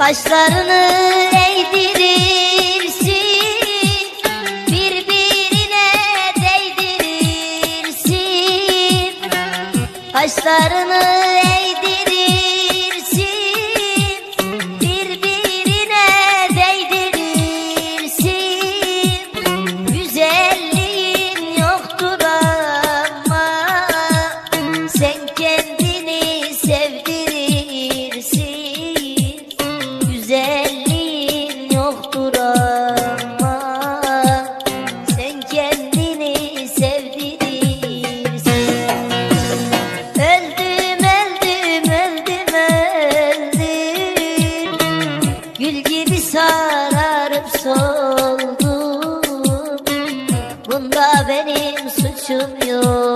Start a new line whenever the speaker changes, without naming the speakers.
Taşlarını eğdirirsin Birbirine değdirirsin. Taşlarını eğdirirsin Bunda benim suçum yok.